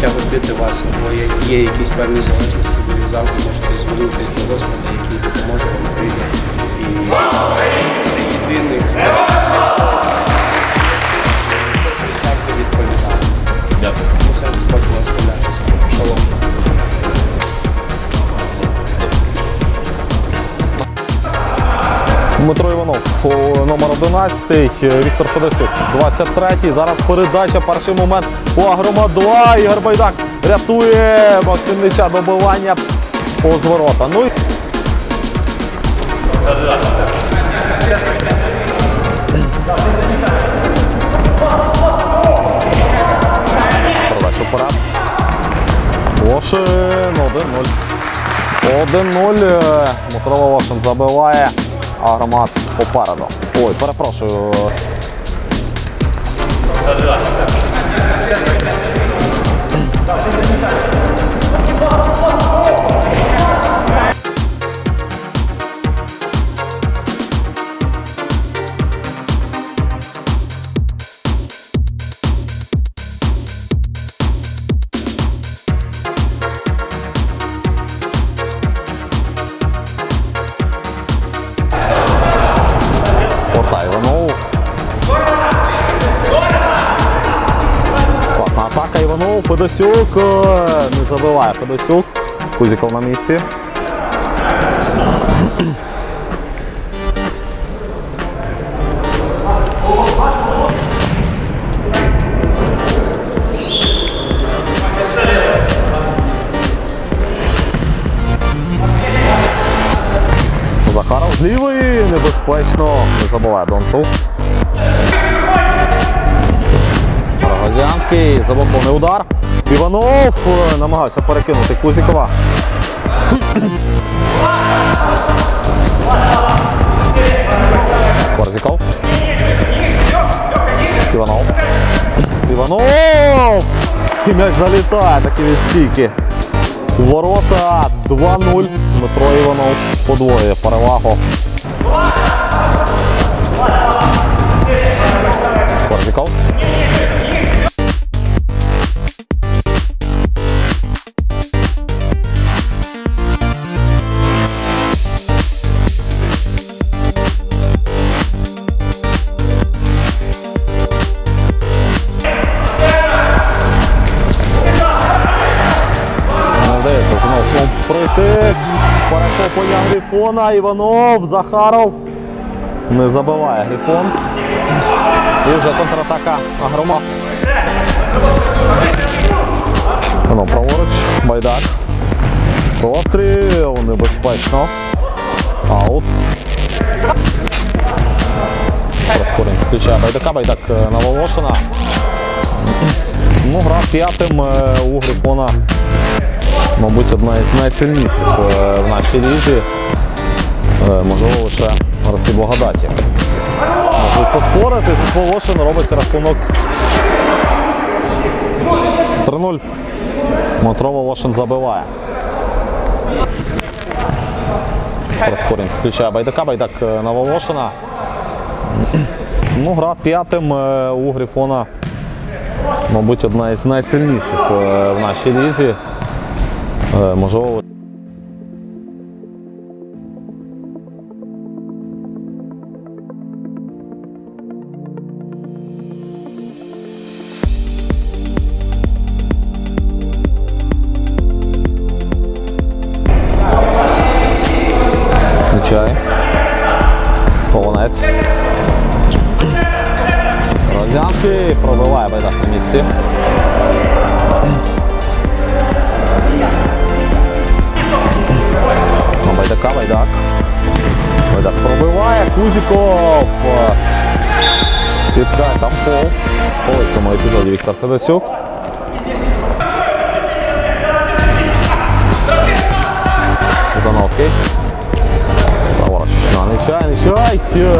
тяготити вас, або є, якісь певні залежності, ви завжди можете звернутися до Господа, який допоможе вам прийти. І єдиний, хто завжди відповідає. Дякую. Дмитро Іванов о, номер 11, Віктор Федосюк, 23-й. Зараз передача, перший момент. У Агрома 2. Ігор Байдак рятує Максим Нича добивання по зворота. Ну і. Вошин 1-0. 1-0. Моторова Вошин забиває. Агромат попереду. Ой, перепрошую. Атака Іванов. Федосюк е, не забиває Федосюк. Кузіков на місці. Захаров з лівої, небезпечно. Не забуває Донцов. Рогозянський, заблокований удар. Іванов е, намагався перекинути Кузікова. Корзіков. Іванов. Іванов! І м'яч залітає, такі відстійки. Ворота 2-0. Дмитро Іванов подвоює перевагу. Перехоплення Грифона. Іванов, Захаров. Не забиває Грифон. І вже контратака Агрома. Воно праворуч. Байдак. Простріл. Небезпечно. Аут. Проскорень включає Байдака. Байдак е, на Волошина. Ну, гра п'ятим е, у Грифона мабуть, одна із найсильніших е, в нашій лізі. Е, Можливо, лише гравці благодаті. Можуть поспорити, тут Волошин робить рахунок 3-0. Мотро Волошин забиває. Проскорінг включає Байдака, Байдак е, на Волошина. Ну, гра п'ятим у Грифона, мабуть, одна із найсильніших в нашій лізі. Е, Можливо. Включай. Полонець. Розянський пробиває байдак на місці. На Байдака, Байдак. Байдак пробиває, Кузіков. Скидка, там пол. Пол в цьому епізоді Віктор Федосюк. Ждановський. Праворуч. На нечай, нечай. Е,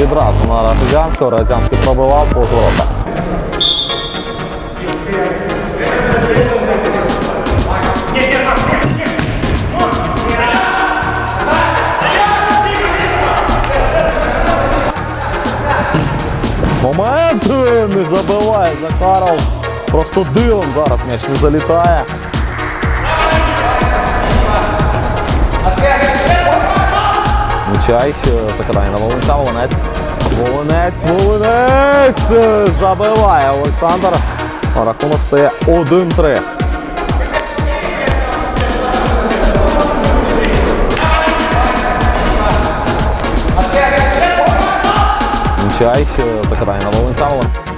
Відразу на Разянського. Разянський пробивав по воротах. Захаров. Просто дивом зараз м'яч не залітає. Мичай, е, закидання на Волинця, Волинець. Волинець, Волинець! е, Забиває Олександр. Рахунок стає 1-3. Мичай, е, закидання на Волинця. Волин-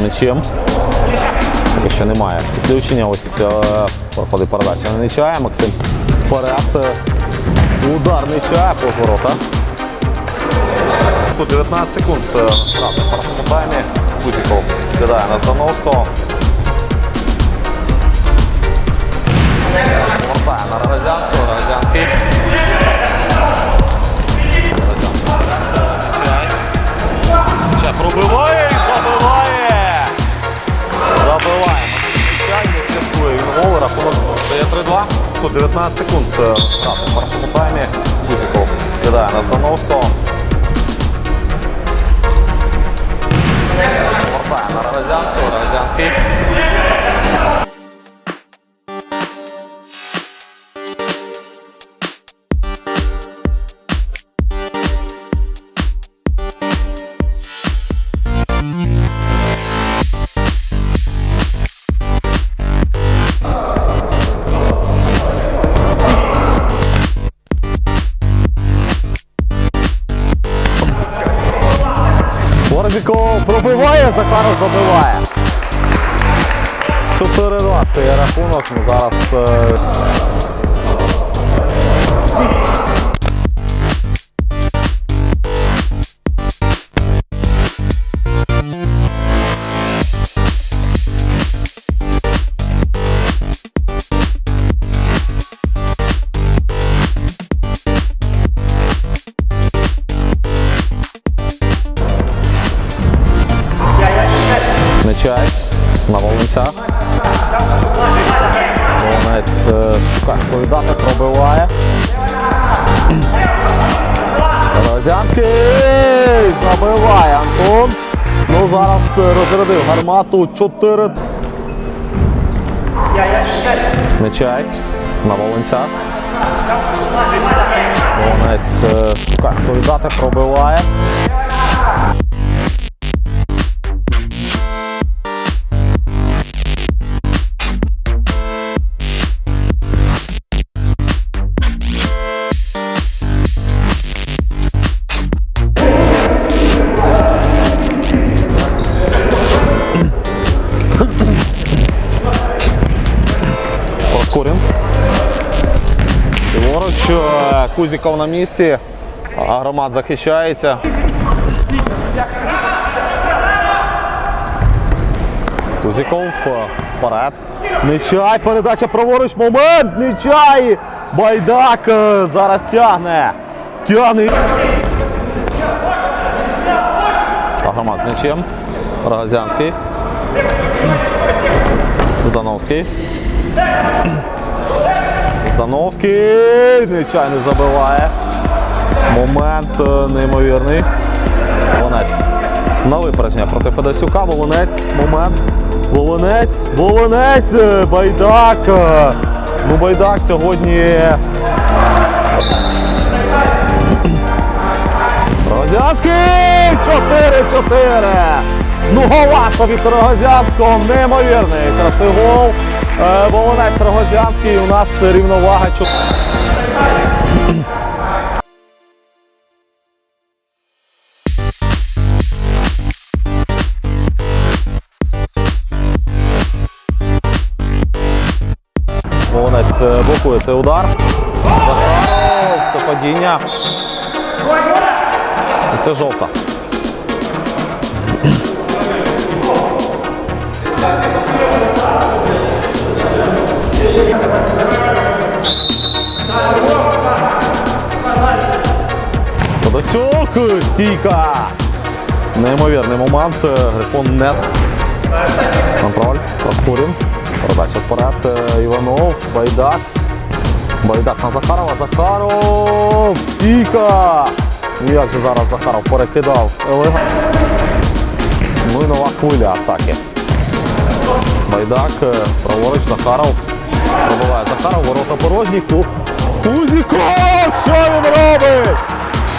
М'ячем. Поки що немає підключення. Ось е, проходить передача на Нечая. Максим вперед. Е, Удар Нечая по ворота. Тут 19 секунд. е, грати в першому таймі. Кузіков кидає на Здановського. Повертає на Рогозянського. Рогозянський. Ще пробиває 2-2 19 секунд е, грати в першому таймі. Кузіков кидає на Здановського. Повертає на Рогозянського. Рогозянський. Пробиває, Захаров забиває. 4-2 стає рахунок. Ну, зараз на Волинцях. Волинець е, шукає повідати, пробиває. Розянський забиває Антон. Ну зараз е, розрядив гармату 4. Нечай на Волинцях. Волинець е, шукає повідати, пробиває. Кузіков на місці. Агромат захищається. Кузіков вперед. Нечай, передача праворуч. Момент! Нечай! Байдак е, зараз тягне. Тягне. Агромат з м'ячем. Рогозянський. Здановський. Здановський нечайно забиває. Момент е, неймовірний. Волонець. На випередження проти Федосюка. Волонець. Момент. Волонець. Волонець. е, Байдак. е. Ну, Байдак сьогодні. Розянський! 4-4! Ну, голаса від Рогозянського неймовірний. Красивий гол. Е, Волонець Рогозянський. У нас рівновага. Волонець е, блокує цей удар. Це падіння. І це жовта. Подосюк, стійка. Неймовірний момент. Грифон нет. Контроль. Проскурін. Передача вперед. Іванов, Байдак. Байдак на Захарова. Захаров! Стійка! Як же зараз Захаров перекидав. Ну і нова хвиля атаки. Байдак, е, праворуч, Захаров. Пробиває Захаров, ворота порожні. Кузіков! Що він робить?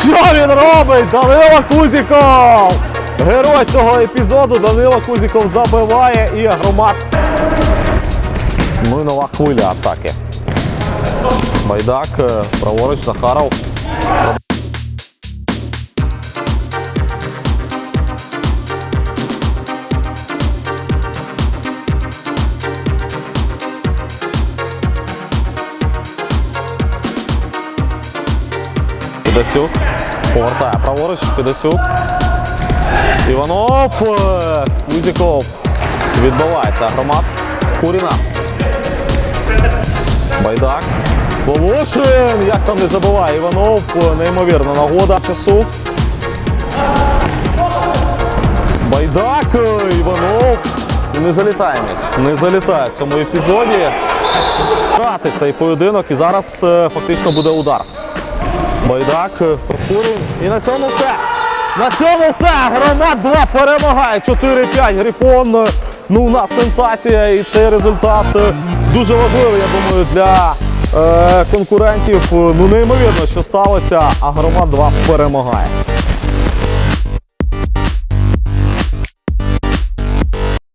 Що він робить? Данила Кузіков! Герой цього епізоду Данила Кузіков забиває і громад. Ну і нова хвиля атаки. Байдак, е, праворуч, Захаров. Підасюк. Повертає праворуч. Підасюк. Іванов. е, Кузіков. Відбивається громад. Куріна. Байдак. Волошин. Як там не забиває Іванов. Е, Неймовірна нагода. Часу. Байдак. е, Іванов. Не залітає м'яч. Не залітає в цьому епізоді. Грати цей поєдинок і зараз е, фактично буде удар. Байдак е, прискорює. І на цьому все. На цьому все. Громад 2 перемагає. 4-5. Грифон. Ну, у нас сенсація. І цей результат е, дуже важливий, я думаю, для е, конкурентів. Е, Ну, неймовірно, що сталося, а громад 2 перемагає.